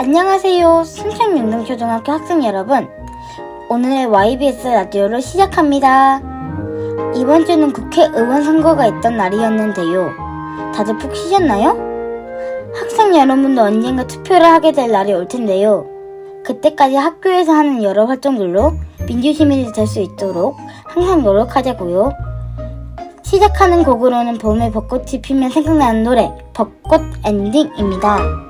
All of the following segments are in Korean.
안녕하세요. 순천윤동초등학교 학생 여러분. 오늘의 YBS 라디오를 시작합니다. 이번 주는 국회의원 선거가 있던 날이었는데요. 다들 푹 쉬셨나요? 학생 여러분도 언젠가 투표를 하게 될 날이 올 텐데요. 그때까지 학교에서 하는 여러 활동들로 민주시민이 될 수 있도록 항상 노력하자고요. 시작하는 곡으로는 봄에 벚꽃이 피면 생각나는 노래 벚꽃 엔딩입니다.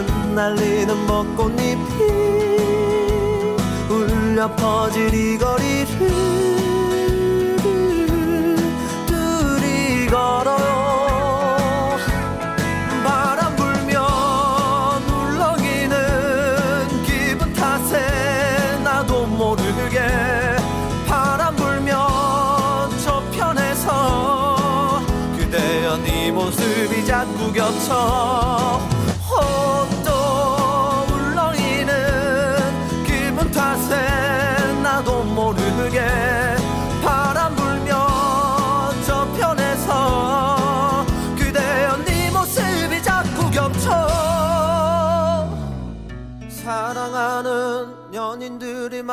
흩날리는 벚꽃잎이 울려 퍼질 이 거리를 둘이 걸어요 바람 불면 울렁이는 기분 탓에 나도 모르게 바람 불면 저편에서 그대여 네 모습이 자꾸 겹쳐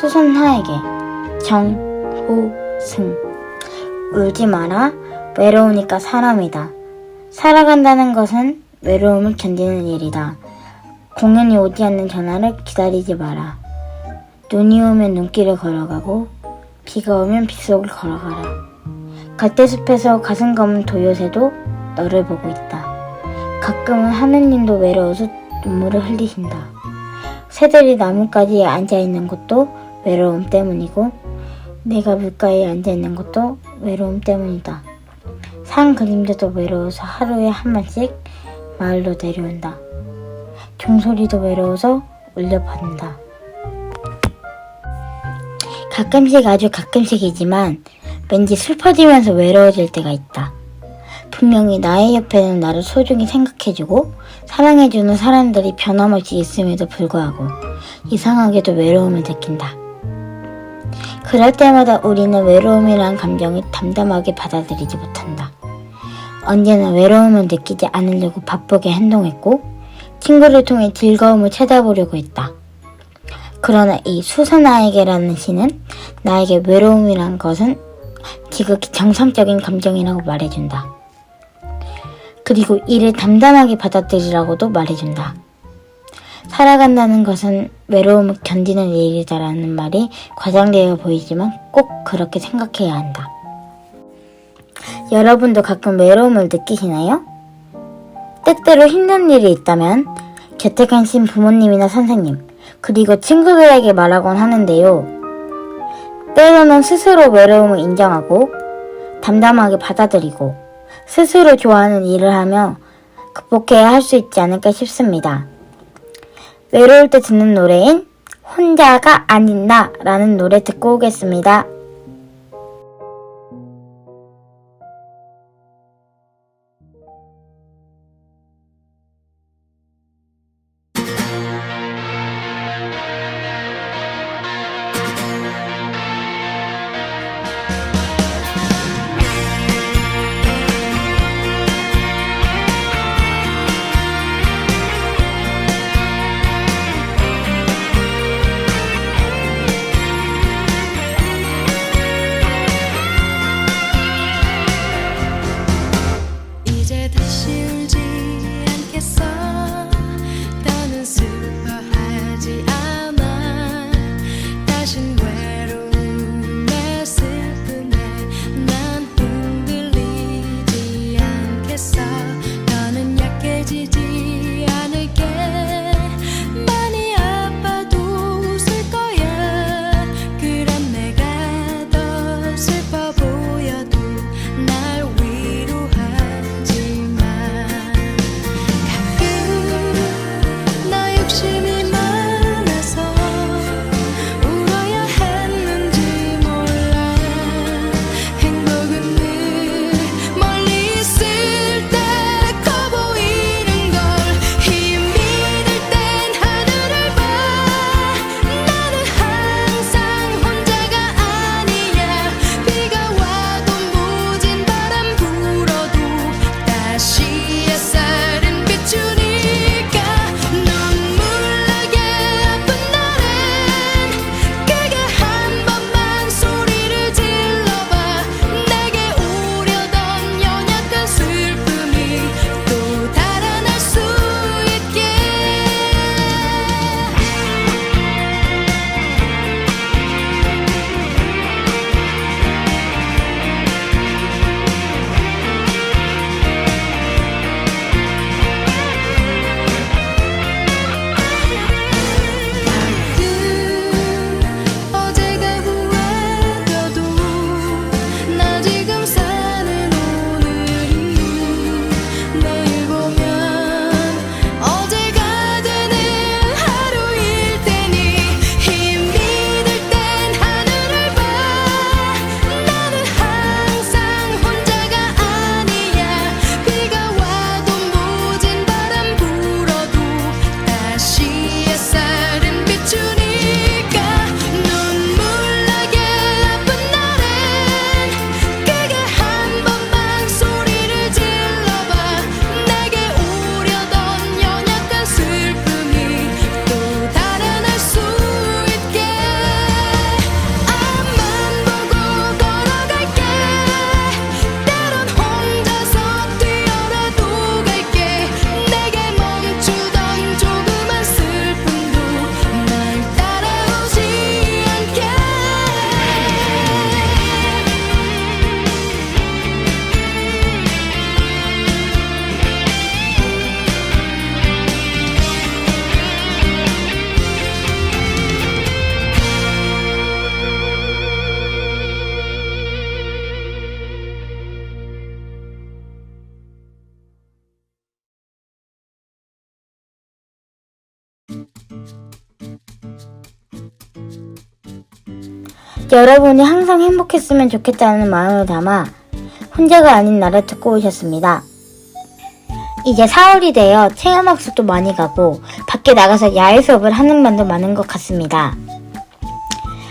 수선화에게 정호승. 울지 마라. 외로우니까 사람이다. 살아간다는 것은 외로움을 견디는 일이다. 공연이 오지 않는 전화를 기다리지 마라. 눈이 오면 눈길을 걸어가고 비가 오면 빗속을 걸어가라. 갈대숲에서 가슴 검은 도요새도 너를 보고 있다. 가끔은 하느님도 외로워서 눈물을 흘리신다. 새들이 나뭇가지에 앉아있는 것도 외로움 때문이고 내가 물가에 앉아 있는 것도 외로움 때문이다. 산 그림자도 외로워서 하루에 한 번씩 마을로 내려온다. 종소리도 외로워서 울려 퍼진다. 가끔씩 아주 가끔씩이지만 왠지 슬퍼지면서 외로워질 때가 있다. 분명히 나의 옆에는 나를 소중히 생각해주고 사랑해주는 사람들이 변함없이 있음에도 불구하고 이상하게도 외로움을 느낀다. 그럴 때마다 우리는 외로움이란 감정을 담담하게 받아들이지 못한다. 언제나 외로움을 느끼지 않으려고 바쁘게 행동했고 친구를 통해 즐거움을 찾아보려고 했다. 그러나 이 수선아에게라는 시는 나에게 외로움이란 것은 지극히 정상적인 감정이라고 말해준다. 그리고 이를 담담하게 받아들이라고도 말해준다. 살아간다는 것은 외로움을 견디는 일이다라는 말이 과장되어 보이지만 꼭 그렇게 생각해야 한다. 여러분도 가끔 외로움을 느끼시나요? 때때로 힘든 일이 있다면 곁에 계신 부모님이나 선생님, 그리고 친구들에게 말하곤 하는데요. 때로는 스스로 외로움을 인정하고 담담하게 받아들이고 스스로 좋아하는 일을 하며 극복해야 할 수 있지 않을까 싶습니다. 외로울 때 듣는 노래인 혼자가 아닌 나라는 노래 듣고 오겠습니다. 여러분이 항상 행복했으면 좋겠다는 마음을 담아 혼자가 아닌 나를 듣고 오셨습니다. 이제 4월이 되어 체험학습도 많이 가고 밖에 나가서 야외 수업을 하는 반도 많은 것 같습니다.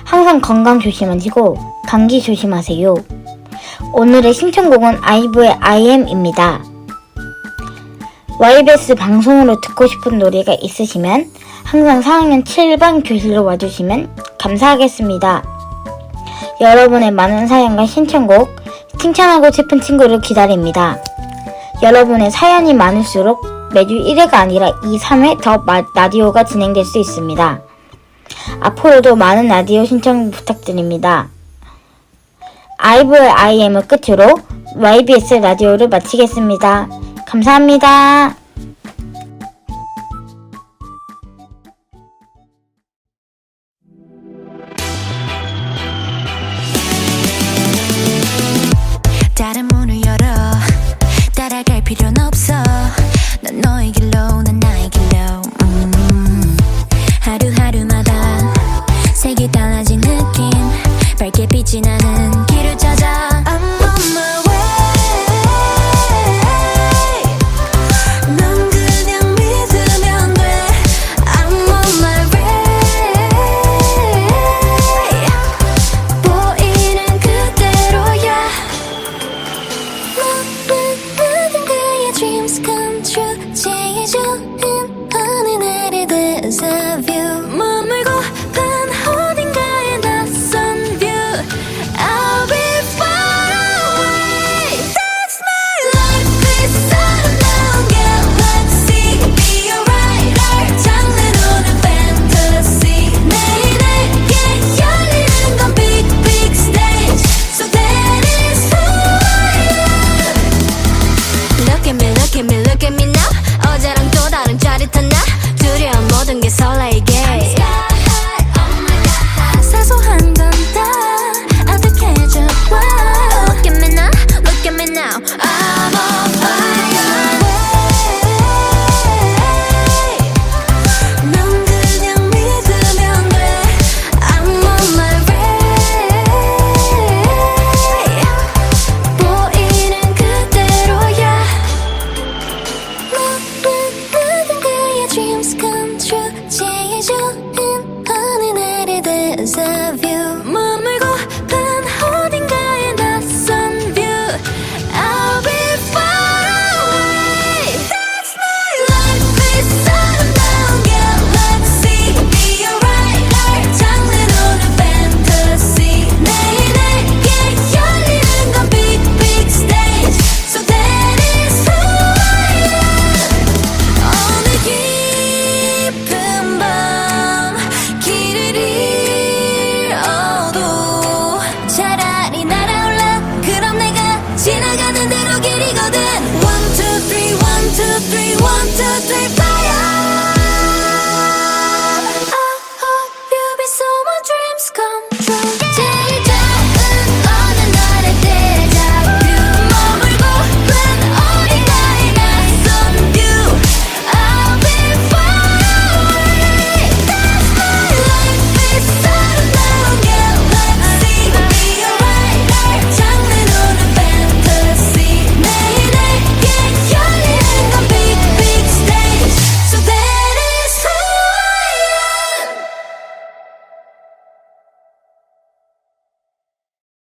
항상 건강 조심하시고 감기 조심하세요. 오늘의 신청곡은 아이브의 IM입니다. YBS 방송으로 듣고 싶은 노래가 있으시면 항상 4학년 7반 교실로 와주시면 감사하겠습니다. 여러분의 많은 사연과 신청곡, 칭찬하고 싶은 친구를 기다립니다. 여러분의 사연이 많을수록 매주 1회가 아니라 2, 3회 더 마- 라디오가 진행될 수 있습니다. 앞으로도 많은 라디오 신청 부탁드립니다. 아이브의 IM을 끝으로 YBS 라디오를 마치겠습니다. 감사합니다. 두려운 모든